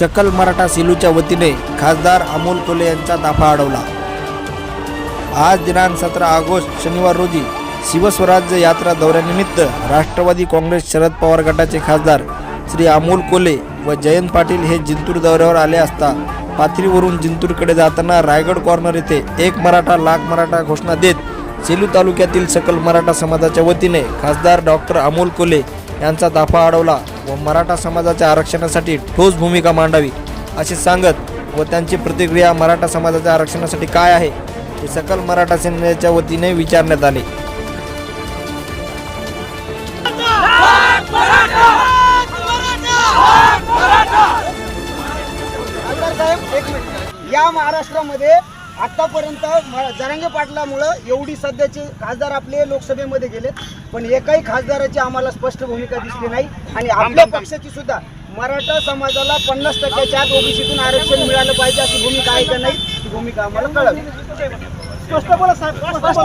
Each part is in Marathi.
सकल मराठा सेलूच्या वतीने खासदार अमोल कोले यांचा ताफा अडवला. आज दिनांक सतरा ऑगस्ट शनिवार रोजी शिवस्वराज्य यात्रा दौऱ्यानिमित्त राष्ट्रवादी काँग्रेस शरद पवार गटाचे खासदार श्री अमोल कोले व जयंत पाटील हे जिंतूर दौऱ्यावर आले असता पाथरीवरून जिंतूरकडे जाताना रायगड कॉर्नर येथे एक मराठा लाख मराठा घोषणा देत सेलू तालुक्यातील सकल मराठा समाजाच्या वतीने खासदार डॉक्टर अमोल कोले यांचा दाफा अडवला व मराठा समाजाच्या आरक्षणासाठी ठोस भूमिका मांडावी असे सांगत व त्यांची प्रतिक्रिया मराठा समाजाच्या आरक्षणासाठी काय आहे हे सकल मराठा सेनेच्या वतीने विचारण्यात आले. या महाराष्ट्रामध्ये आतापर्यंत म- जरांगे पाटलामुळं एवढी सध्याचे खासदार आपले लोकसभेमध्ये गेलेत पण एकाही खासदाराची आम्हाला स्पष्ट भूमिका दिसली नाही. आणि आपल्या पक्षाची सुद्धा मराठा समाजाला पन्नास टक्क्याच्या आत ओबीसीतून आरक्षण मिळालं पाहिजे अशी भूमिका आहे का नाही ती भूमिका आम्हाला कळावी. स्पष्ट बोला साहेब स्पष्ट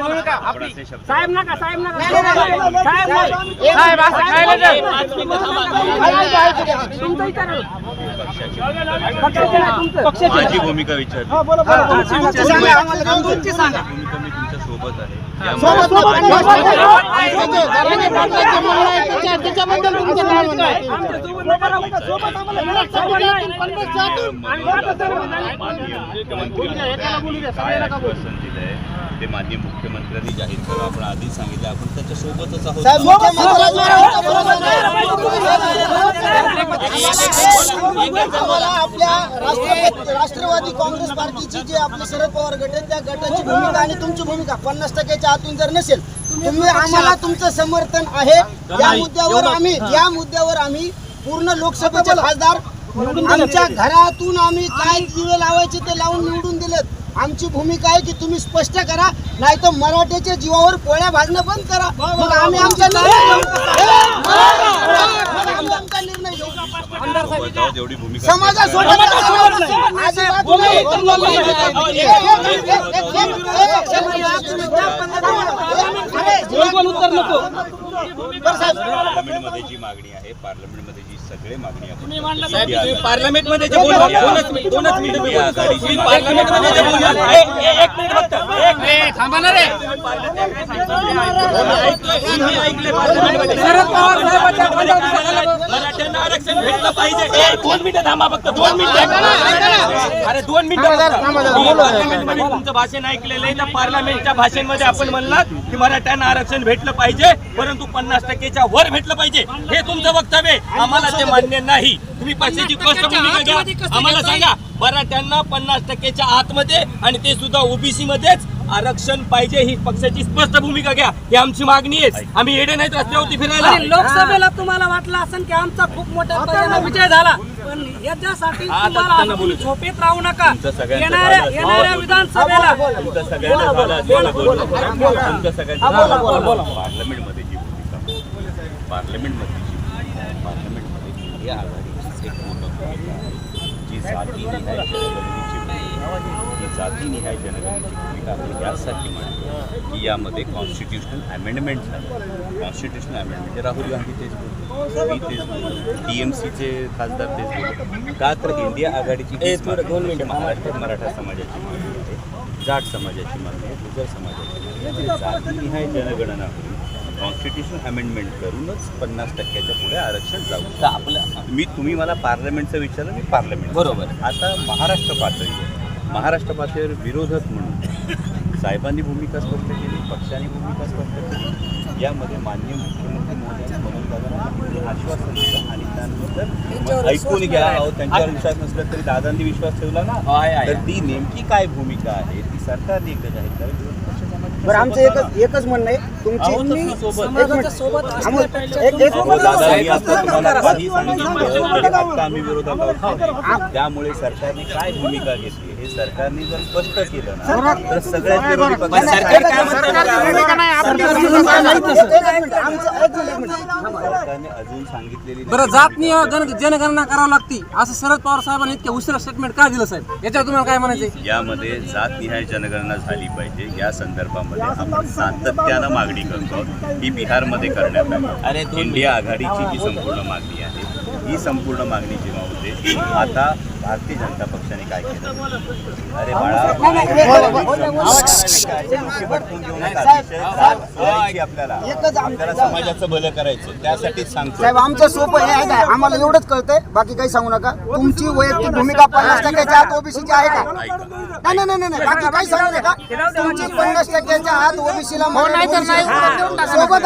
साहेब नका साहेब नका साहेब. तुमचं विचारा. माझी भूमिका हा, बोला. तुमची सांगा, सोबत आहे. काय ते माननीय मुख्यमंत्र्यांनी जाहीर करा. आपण आधीच सांगितलं आपण त्याच्या सोबतच आहोत. आपल्या राष्ट्रवादी राष्ट्रवादी काँग्रेस पार्टीची जे आपले शरद पवार गट आहे त्या गटाची भूमिका आणि तुमची भूमिका. पन्नास टक्क्याच्या आतून जर नसेल तुम्ही आम्हाला तुमचं समर्थन आहे. या मुद्द्यावर आम्ही या मुद्द्यावर आम्ही पूर्ण लोकसभेचे खासदार आमच्या घरातून आम्ही काय दिवे लावायचे ते लावून निवडून दिलेत. आमची भूमिका आहे की तुम्ही स्पष्ट करा नाही तर मराठ्याच्या जीवावर पोळ्या भाजणं बंद करा मग आम्ही आमचा निर्णय समाजासोबत एक- पार्लमेंटमध्ये जी मागणी आहे पार्लमेंटमध्ये जी सगळे मागणी आपण पार्लमेंटमध्ये मराठ्यांना आरक्षण भेटलं पाहिजे. दोन मिनिटं थांबा फक्त दोन मिनिटं. अरे दोन मिनिटं तुमचं भाषण ऐकलेलं आहे. त्या पार्लमेंटच्या भाषणमध्ये आपण म्हणलात की मराठ्यांना आरक्षण भेटलं पाहिजे परंतु पन्नास टक्केच्या वर भेटलं पाहिजे. हे तुमचं वक्तव्य. आम्हाला ते मान्य नाही. तुम्ही भूमिका घ्या. आम्हाला सांगा. मराठ्यांना पन्नास टक्केच्या आतमध्ये आणि ते सुद्धा ओबीसी मध्येच आरक्षण पाहिजे ही पक्षाची स्पष्ट भूमिका घ्या. ही आमची मागणी आहे. आम्ही येडे नाहीत रस्त्यावरती फिरायला. आणि लोकसभेला तुम्हाला वाटलं असेल की आमचा खूप प्रमाणात विजय झाला. पण याच्यासाठी त्यांना. झोपेत राहू नका. येणाऱ्या. येणाऱ्या विधानसभेला. पार्लमेंटमध्ये पार्लमेंटमध्ये जी एक पूर्ण आहे. जी जातीनिहाय जनगणनेची भूमिका आहे. जातीनिहाय जनगणनेची भूमिका आपण यासाठी की यामध्ये कॉन्स्टिट्युशनल अमेंडमेंट झाले. कॉन्स्टिट्युशनल अमेंडमेंट राहुल गांधी तेच बोलले. मी तेच बोललो. टी एम सीचे खासदार तेच का तर इंडिया आघाडीची. महाराष्ट्रात मराठा समाजाची मागणी आहे जाट समाजाची मागणी आहे गुजर समाजाची मागणी जातीनिहाय जनगणना कॉन्स्टिट्यूशन अमेंडमेंट करूनच पन्नास टक्क्याच्या पुढे आरक्षण जाऊ. आपलं मी तुम्ही मला पार्लमेंटचं विचारलं मी पार्लमेंट बरोबर. आता महाराष्ट्र पातळीवर महाराष्ट्र पातळीवर विरोधक म्हणून साहेबांनी भूमिका स्पष्ट केली पक्षाने भूमिका स्पष्ट केली. यामध्ये मान्य मुख्यमंत्री महोदयांनी मनोज आश्वासन दिलं आणि त्यानंतर ऐकून घ्या अहो, त्यांच्यावर विश्वास नसला तरी दादांनी विश्वास ठेवला ना. तर ती नेमकी काय भूमिका आहे? ती सरकारने एकदा जाहीर करावी पक्ष बरं आमचं एकच एकच म्हणणं आहे तुमची त्यामुळे सरकारने काय भूमिका घेतली? हे हे सरकारने जर स्पष्ट केलं ना तर विरोधी अजून सांगितलेली बरं नाही. जात नाही जन जनगणना करावी लागती असं शरद पवार साहेबांनी इतक्या उशिरा स्टेटमेंट का दिलं साहेब याच्यावर तुम्हाला काय म्हणायचं यामध्ये जातनिहाय जनगणना झाली पाहिजे या संदर्भामध्ये आपण सातत्यानं मागणी करतो ही बिहारमध्ये करण्यात अरे आली दोन इंडिया आघाडीची जी संपूर्ण मागणी आहे ही संपूर्ण मागणी जेव्हा होते आता भारतीय जनता पक्षाने काय केलं? अरे बाळा आपल्याला. समाजाचं भलं करायचं त्यासाठीच सांगतो साहेब आमचं सोपं हे आहे आम्हाला एवढंच कळतंय बाकी काही सांगू नका. तुमची वैयक्तिक भूमिका पन्नास टक्क्याच्या आत ओबीसीची आहे का? नाही नाही नाही नाही बाकी काही सांगू नका. तुमची पन्नास टक्क्याच्या आत ओबीसीला सोबत.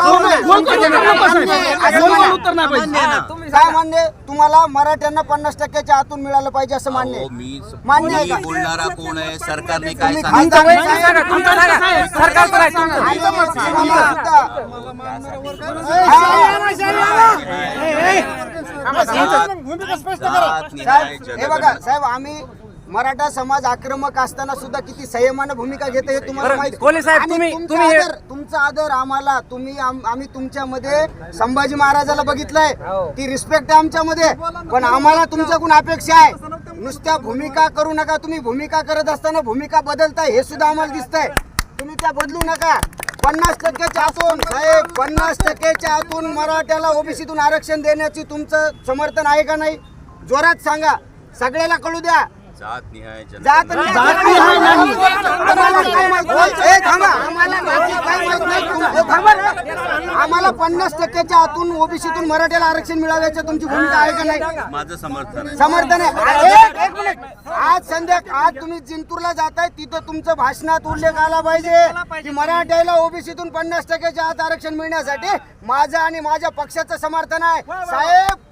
असं म्हणा. काय मान्य तुम्हाला मराठ्यांना पन्नास टक्क्याच्या आतून मिळालं पाहिजे. असं मान्य आहे? मी मान्य आहे का? बोलणारा कोण आहे? सरकारने काय सांगितलं? साहेब हे बघा साहेब आम्ही मराठा समाज आक्रमक असताना सुद्धा किती संयमानं भूमिका घेते हे तुम्हाला बरं, माहिती कोल्हे साहेब, आणि तुम्ही- तुमचा तुम्ही हे- आदर तुमचा आदर आम्हाला तुम्ही आम- आम्ही तुमच्यामध्ये संभाजी महाराजाला बघितलंय. ती रिस्पेक्ट आहे आमच्यामध्ये. पण आम्हाला तुमच्याकडून अपेक्षा आहे. नुसत्या भूमिका करू नका तुम्ही भूमिका करत असताना भूमिका बदलताय हे सुद्धा आम्हाला दिसतंय. तुम्ही त्या बदलू नका. पन्नास टक्क्याच्या आतून साहेब पन्नास टक्क्याच्या आतून मराठ्याला ओबीसीतून आरक्षण देण्याची तुमचं समर्थन आहे का नाही? जोरात सांगा. सगळ्याला कळू द्या. जात निहाय जात नाही. आम्हाला काय माहित- ए, थांबा. आम्हाला नक्की काय माहीत नाही. तुम- ए, थांबा रे. आम्हाला पन्नास टक्क्याच्या आतून ओबीसीतून मराठ्याला आरक्षण मिळाव्याची तुमची भूमिका आहे का नाही? माझं समर्थन आहे. समर्थन आहे. एक- एक मिनिट. आज संध्या आज तुम्ही जिंतूरला जाताय तिथं तुमचं भाषणात उल्लेख आला पाहिजे की मराठ्याला ओबीसीतून पन्नास टक्क्याच्या आत आरक्षण मिळण्यासाठी माझं आणि माझ्या पक्षाचं समर्थन आहे. साहेब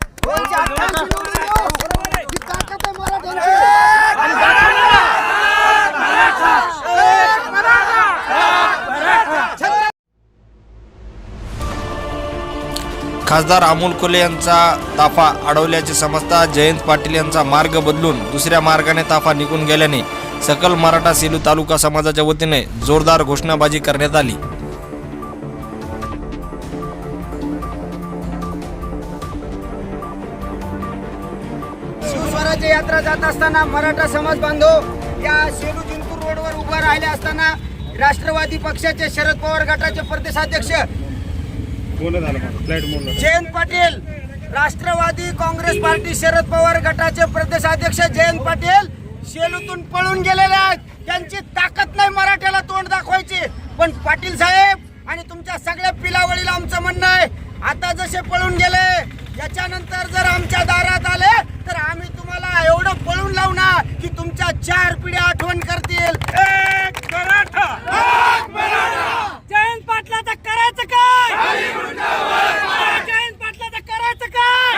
खासदार अमोल कोले यांचा ताफा अडवल्याचे समजता जयंत पाटील यांचा मार्ग बदलून दुसऱ्या मार्गाने ताफा निघून गेल्याने सकल मराठा सेलू तालुका समाजाच्या वतीने जोरदार घोषणाबाजी करण्यात आली. शिवस्वराज्य यात्रा जात असताना मराठा समाज बांधव या सेलू जिंतूर रोडवर उभा राहिले असताना राष्ट्रवादी पक्षाचे शरद पवार गटाचे प्रदेशाध्यक्ष जयंत पाटील राष्ट्रवादी काँग्रेस पार्टी शरद पवार गटाचे प्रदेशाध्यक्ष जयंत पाटील शेलूतून पळून गेलेले आहेत. त्यांची ताकद नाही मराठ्याला तोंड दाखवायची. पण पाटील साहेब आणि तुमच्या सगळ्या पिलावळीला आमचं म्हणणं आहे. आता जसे पळून गेले याच्यानंतर जर आमच्या दारात आले तर आम्ही तुम्हाला एवढं पळून लावू ना की तुमच्या चार पिढ्या आठवण करतील एक मराठा जयंत पाटलाचं करायचं काय जयंत पाटलाचं करायचं काय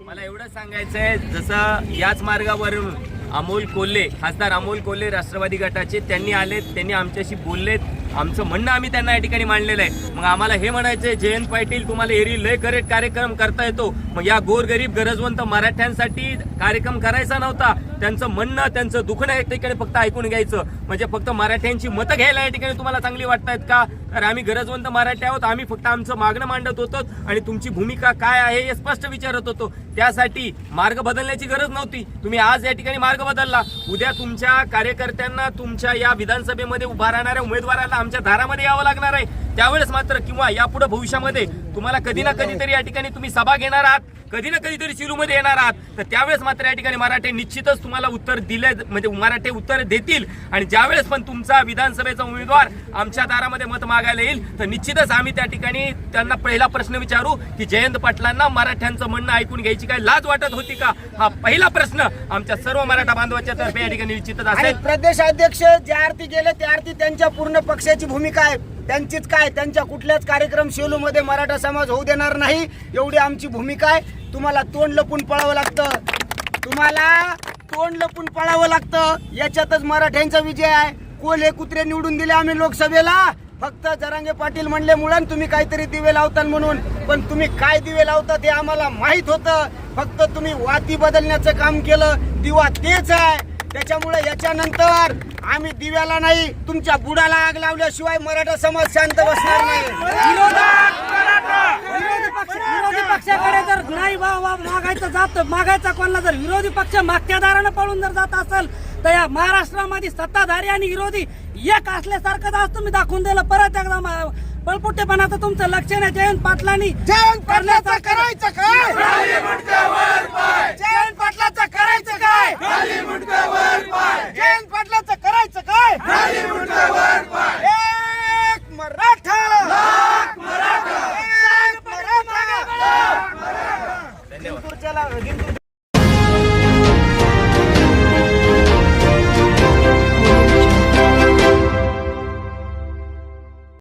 मला एवढं सांगायचंय जसं याच मार्गावरून अमोल कोल्हे खासदार अमोल कोल्हे राष्ट्रवादी गटाचे. त्यांनी आलेत त्यांनी आमच्याशी बोललेत. आमचं म्हणणं आम्ही त्यांना या ठिकाणी मांडलेलं आहे. मग आम्हाला हे म्हणायचंय जयंत पाटील तुम्हाला एरी लय करेक्ट कार्यक्रम करता येतो. मग या गोरगरीब गरजवंत मराठ्यांसाठी कार्यक्रम करायचा नव्हता. त्यांचं म्हणणं त्यांचं दुखणं या ठिकाणी फक्त ऐकून घ्यायचं. म्हणजे फक्त मराठ्यांची मतं घ्यायला या ठिकाणी तुम्हाला चांगली वाटतायत का? कारण आम्ही गरजवंत मराठी आहोत आम्ही फक्त आमचं मागणं मांडत होतो आणि तुमची भूमिका काय आहे हे स्पष्ट विचारत होतो. त्यासाठी मार्ग बदलण्याची गरज नव्हती. तुम्ही आज या ठिकाणी मार्ग बदलला. उद्या तुमच्या कार्यकर्त्यांना तुमच्या या विधानसभेमध्ये उभा राहणाऱ्या उमेदवाराला आमच्या दारामध्ये यावं लागणार आहे. त्यावेळेस मात्र किंवा यापुढे भविष्यामध्ये तुम्हाला कधी ना कधीतरी या ठिकाणी तुम्ही सभा घेणार आहात कधी ना कधीतरी चिलूमध्ये येणार आहात तर त्यावेळेस मात्र या ठिकाणी मराठे निश्चितच तुम्हाला उत्तर दिले म्हणजे मराठे उत्तर देतील. आणि ज्यावेळेस पण तुमचा विधानसभेचा उमेदवार आमच्या दारामध्ये मत मागायला येईल तर निश्चितच आम्ही त्या ठिकाणी त्यांना पहिला प्रश्न विचारू की जयंत पाटलांना मराठ्यांचं म्हणणं ऐकून घ्यायची काय लाज वाटत होती का? हा पहिला प्रश्न आमच्या सर्व मराठा बांधवाच्या तर्फे या ठिकाणी निश्चितच असेल. प्रदेशाध्यक्ष ज्या अर्थी गेले त्या अर्थी त्यांच्या पूर्ण पक्षाची भूमिका आहे. त्यांचीच काय त्यांच्या कुठल्याच कार्यक्रम शेलूमध्ये मराठा समाज होऊ देणार नाही एवढी आमची भूमिका आहे. तुम्हाला तोंड लपून पळावं लागतं. तुम्हाला तोंड लपून पळावं लागतं. याच्यातच मराठ्यांचा विजय आहे. कोल्हे कुत्रे निवडून दिले आम्ही लोकसभेला. फक्त जरांगे पाटील म्हणले मुळान तुम्ही काहीतरी दिवे लावताल म्हणून. पण तुम्ही काय दिवे लावता ते आम्हाला माहीत होतं. फक्त तुम्ही वाती बदलण्याचं काम केलं. दिवा तेच आहे. त्याच्यामुळे याच्यानंतर आम्ही दिव्याला नाही तुमच्या बुडाला आग लावल्याशिवाय मराठा समाज शांत बसणार नाही. विरोधी पक्ष विरोधी पक्षाकडे जर नाही वा वा मागायचं जात मागायचा कोणाला जर विरोधी पक्ष मागच्या दारानं पळून जर जात असेल तर या महाराष्ट्रामध्ये सत्ताधारी आणि विरोधी एक असल्यासारखं आज तुम्ही दाखवून दिलं. परत एकदा पळपुटेपणाचं तुमचं लक्ष नाही जयंत पाटलांनी जयंत पाटलाचं करायचं काय? जयंत पाटलाचं करायचं काय? जयंत